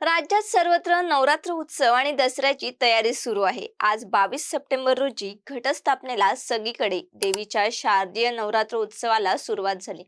राज्यात सर्वत्र नवरात्र उत्सव आणि दसऱ्याची तयारी सुरू आहे. आज बावीस सप्टेंबर रोजी घटस्थापनेला सगळीकडे देवीच्या शारदीय नवरात्र उत्सवाला सुरुवात झाली.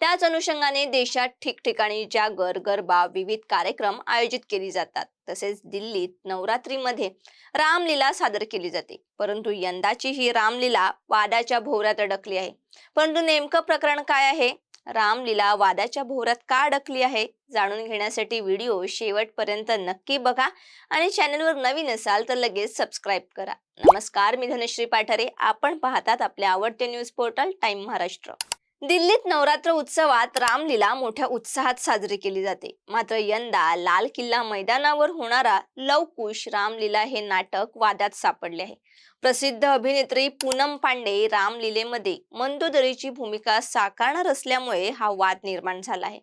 त्याच अनुषंगाने देशात ठिकठिकाणी जागर गरबा विविध कार्यक्रम आयोजित केली जातात. तसेच दिल्लीत नवरात्रीमध्ये रामलीला सादर केली जाते. परंतु यंदाची ही रामलीला वादाच्या भोवऱ्यात अडकली आहे. परंतु नेमकं प्रकरण काय आहे? रामलीला वादाच्या भोवरात का अडकली आहे? जाणून घेण्यासाठी व्हिडिओ शेवटपर्यंत नक्की बघा आणि चॅनलवर नवीन असाल तर लगेच सबस्क्राईब करा. नमस्कार मी धनश्री पाठारे. आपण पाहतात आपले आवडते न्यूज पोर्टल टाइम महाराष्ट्र. दिल्लीत नवरात्र उत्सवात रामलीला मोठ्या उत्साहात साजरी केली जाते. मात्र यंदा लाल किल्ला मैदानावर होणारा लवकुश रामलीला हे नाटक वादात सापडले आहे. प्रसिद्ध अभिनेत्री पूनम पांडे रामलीलेमध्ये मंदोदरीची भूमिका साकारणार असल्यामुळे हा वाद निर्माण झाला आहे.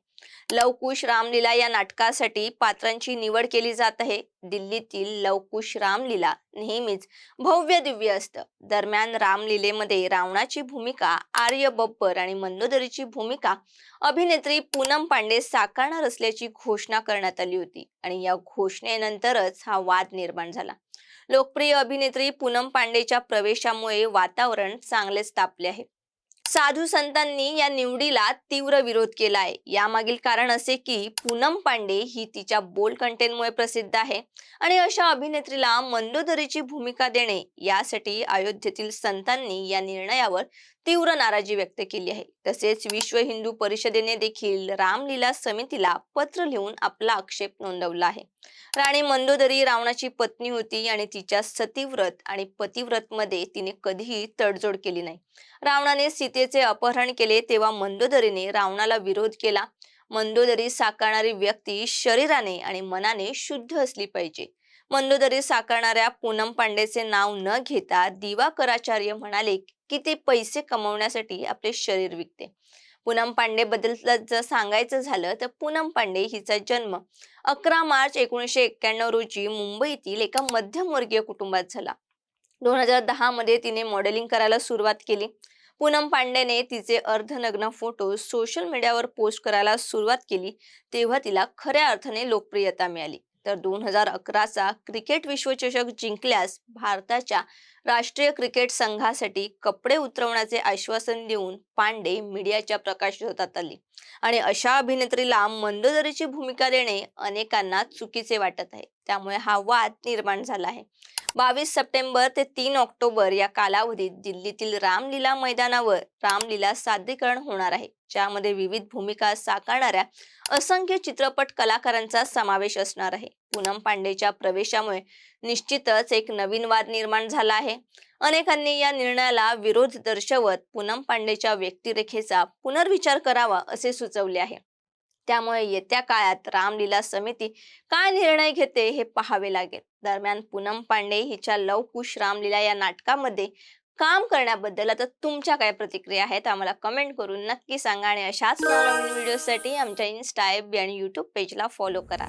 लवकुश रामलीला या नाटकासाठी पात्रांची निवड केली जात आहे. दिल्लीतील लवकुश रामलीला नेहमीच भव्य दिव्य असतं. दरम्यान रामलीलेमध्ये रावणाची भूमिका आर्य बब्बर आणि मंदोदरीची भूमिका अभिनेत्री पूनम पांडे साकारणार असल्याची घोषणा करण्यात आली होती आणि या घोषणेनंतरच हा वाद निर्माण झाला. लोकप्रिय अभिनेत्री पूनम पांडेच्या प्रवेशामुळे वातावरण चांगलेच तापले आहे. साधू संतांनी या निवडीला तीव्र विरोध केला आहे यामागील कारण असे की पूनम पांडे ही तिच्या बोल कंटेंटमुळे प्रसिद्ध आहे आणि अशा अभिनेत्रीला मंदोदरीची भूमिका देणे यासाठी अयोध्येतील संतांनी या निर्णयावर तीव्र नाराजी व्यक्त केली आहे. तसेच विश्व हिंदू परिषदेने देखील रामलीला समितीला पत्र लिहून आपला आक्षेप नोंदवला आहे. राणी मंदोदरी रावणाची पत्नी होती आणि तिच्या सतीव्रत आणि पतिव्रत मध्ये तिने कधीही तडजोड केली नाही. रावणाने सीतेचे अपहरण केले तेव्हा मंदोदरीने रावणाला विरोध केला. मंदोदरी साकारणारी व्यक्ती शरीराने आणि मनाने शुद्ध असली पाहिजे. मंदोदरी साकारणाऱ्या पूनम पांडेचे नाव न घेता दिवाकराचार्य म्हणाले की ते पैसे कमवण्यासाठी आपले शरीर विकते. पूनम पांडे बद्दल जर सांगायचं झालं तर पूनम पांडे हिचा जन्म अकरा मार्च एकोणीसशे एक्क्याण्णव रोजी मुंबईतील एका मध्यमवर्गीय कुटुंबात झाला. दोन हजार दहा मध्ये तिने मॉडेलिंग करायला सुरुवात केली. पूनम पांडेने तिचे अर्धनग्न फोटो सोशल मीडियावर पोस्ट करायला सुरुवात केली तेव्हा तिला खऱ्या अर्थाने लोकप्रियता मिळाली. तर दोन हजार अकराचा क्रिकेट विश्वचषक जिंकल्यास भारताच्या राष्ट्रीय क्रिकेट संघासाठी कपडे उतरवण्याचे आश्वासन देऊन पांडे मीडियाच्या प्रकाशझोतात आली. आणि अशा अभिनेत्रीला मंदोदरीची भूमिका देणे अनेकांना चुकीचे वाटत आहे. त्यामुळे हा वाद निर्माण झाला आहे. बावीस सप्टेंबर ते तीन ऑक्टोबर या कालावधीत दिल्लीतील रामलीला मैदानावर रामलीला सादरीकरण होणार आहे. ज्यामध्ये विविध भूमिका साकारणाऱ्या असंख्य चित्रपट कलाकारांचा समावेश असणार आहे. पूनम पांडेच्या प्रवेशामुळे निश्चितच एक नवीन वाद निर्माण झाला आहे. अनेकांनी या निर्णयाला विरोध दर्शवत पूनम पांडेच्या व्यक्तिरेखेचा पुनर्विचार करावा असे सुचवले आहे. त्यामुळे येत्या काळात रामलीला समिती काय निर्णय घेते हे पाहावे लागेल. दरम्यान पूनम पांडे हिच्या लवकुश रामलीला या नाटकामध्ये काम करण्याबद्दल आता तुमच्या काय प्रतिक्रिया आहेत आम्हाला कमेंट करून नक्की सांगा आणि अशाच नवनवीन व्हिडिओसाठी आमच्या इन्स्टा ॲप बी आणि यूट्यूब पेजला फॉलो करा.